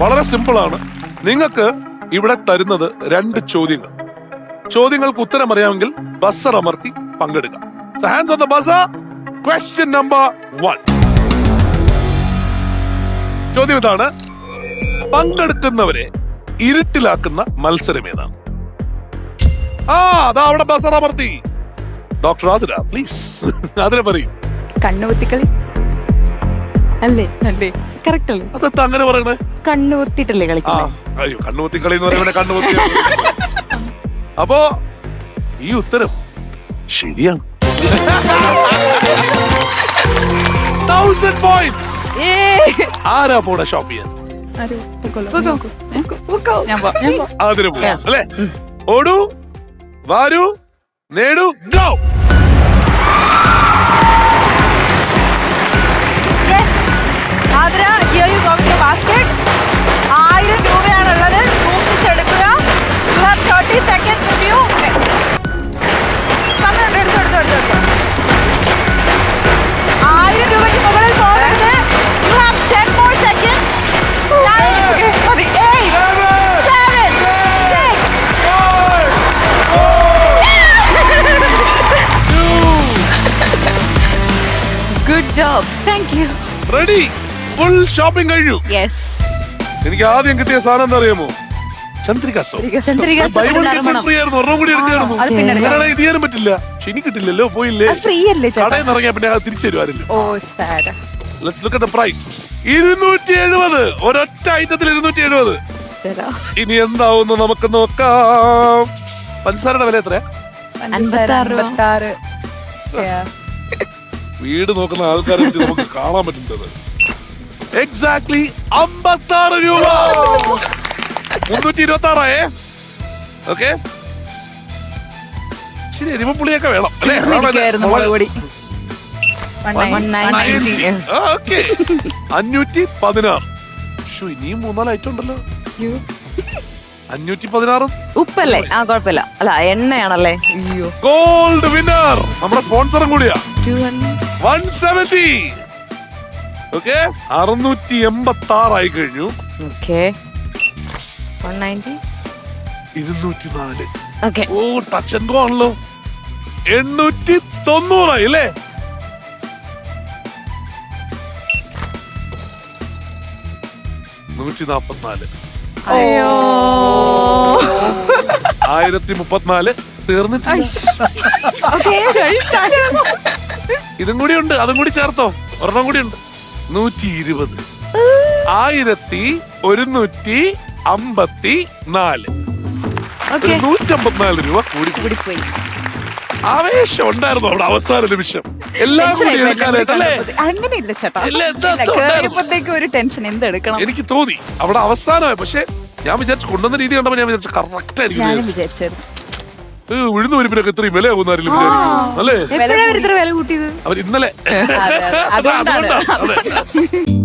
വളരെ സിമ്പിൾ ആണ് നിങ്ങൾക്ക് ഇവിടെ തരുന്നത് രണ്ട് ചോദ്യങ്ങൾ. ചോദ്യങ്ങൾക്ക് ഉത്തരം അറിയാമെങ്കിൽ ബസർ അമർത്തി പങ്കെടുക്കാം. Hands on the buzzer question number one ചോദ്യം ഇതാണ്. പങ്കെടുക്കുന്നവരെ ഇരുട്ടിലാക്കുന്ന മത്സരം ഏതാണ്? ആ അതാ അവിടെ ബസർ അമർത്തി. ഡോക്ടർ ആതിര പ്ലീസ് ആതിര പറയും. കണ്ണുപൊത്തിക്കളി അല്ലേ അല്ലേ. കറക്റ്റ് അല്ലേ? അതെന്താ അങ്ങനെ പറയണേ? കണ്ണുകുത്തിട്ടല്ലേ ആ കളിക്കുന്നത് അയ്യോ കണ്ണുകുത്തി കളി എന്ന് പറയുമ്പോൾ കണ്ണുകുത്തി അപ്പോ ഈ ഉത്തരം ശരിയാണ്. തൗസൻഡ് പോയിന്റ്സ് ആരാ പോണ ഷോപ്പ് ചെയ്യാൻ? ഞാൻ പോ- ഞാൻ പോ. അതിന് പോവാം അല്ലേ? ഓടൂ വാരൂ നേടൂ ഗോ! റെഡി ഫുൾ ഷോപ്പിംഗ് കഴിഞ്ഞു യെസ് എനിക്ക് ആദ്യം കിട്ടിയ സാധനം എന്താ അറിയാമോ? Chandrika Chandrika buy one free ആയിരുന്നു. ഒരെണ്ണം കൂടി എടുക്കായിരുന്നു അത് പിന്നെ എടുക്കാം. അങ്ങനെയാണെങ്കിൽ ഇത് ചെയ്യാനും പറ്റില്ല. കിട്ടില്ലല്ലോ പോയില്ലേ? ഫ്രീ അല്ലേ ചേട്ടാ? കടയിൽ പിന്നെ അത് തിരിച്ചു തരുവാറില്ല ഓ സാര. Let's look at the price ഇരുന്നൂറ്റി എഴുപത് ഒരൊറ്റ ഐറ്റത്തിൽ ഇരുന്നൂറ്റി എഴുപത് ഇനി എന്താവുന്നു നമുക്ക് നോക്കാം. പഞ്ചസാരയുടെ വില എത്രയാ. വീട് നോക്കുന്ന ആൾക്കാരെ പറ്റി നമുക്ക് കാണാൻ പറ്റുന്നത്. എക്സാക്ട്ലി അമ്പത്തി ആറ് രൂപ. മുന്നൂറ്റി ഇരുപത്തി ആറായേ ഓക്കെ ശരി എരിമപ്പുളിയൊക്കെ വേണം അല്ലേ? അഞ്ഞൂറ്റി പതിനാറ്. ഇനിയും മൂന്നാൽ ഐറ്റം ഉണ്ടല്ലോ അഞ്ഞൂറ്റി പതിനാറ് ഉപ്പല്ലേ? ആ കുഴപ്പമില്ല. അല്ല എണ്ണയാണല്ലേ? അയ്യോ. ഗോൾഡ് വിന്നർ നമ്മുടെ സ്പോൺസറും കൂടിയാ. വൺ സെവന്റി ഓക്കെ അറുന്നൂറ്റി എൺപത്തി ആറായി കഴിഞ്ഞു. ഓക്കെ വൺ നയന്റി ഇരുന്നൂറ്റി നാല് okay oh touch and go ആണല്ലോ. എണ്ണൂറ്റി തൊണ്ണൂറായി അല്ലേ? നൂറ്റി നാപ്പത്തിനാല് അയ്യോ. ആയിരത്തി മുപ്പത്തിനാല് തീർന്നിട്ടില്ല ഇതും കൂടി ഉണ്ട് അതും കൂടി ചേർത്തോ. ഒരെണ്ണം കൂടി ഉണ്ട്. നൂറ്റി ഇരുപത് ആയിരത്തി ഒരുന്നൂറ്റി അമ്പത്തി നാല് നൂറ്റമ്പത്തിനാല് നൂറ്റി അമ്പത്തിനാല് രൂപ കൂടി കൂടി പോയി ആവേശം ഉണ്ടായിരുന്നു അവിടെ അവസാന നിമിഷം. എല്ലാം അങ്ങനെയില്ല ഒരു ടെൻഷൻ എന്തെടുക്കണം? എനിക്ക് തോന്നി. അവിടെ അവസാനമായി. പക്ഷെ ഞാൻ വിചാരിച്ചു കൊണ്ടുവന്ന രീതി കണ്ടപ്പോ ഞാൻ വിചാരിച്ചു കറക്റ്റ് ആയിരിക്കും ഉഴുന്ന് പരിപ്പിനൊക്കെ ഇത്രയും വില വിചാരിക്കും അല്ലേ? അവർ ഇന്നലെ അതെ, അതെ. അതാ, അതുകൊണ്ടാണ്. അതെ.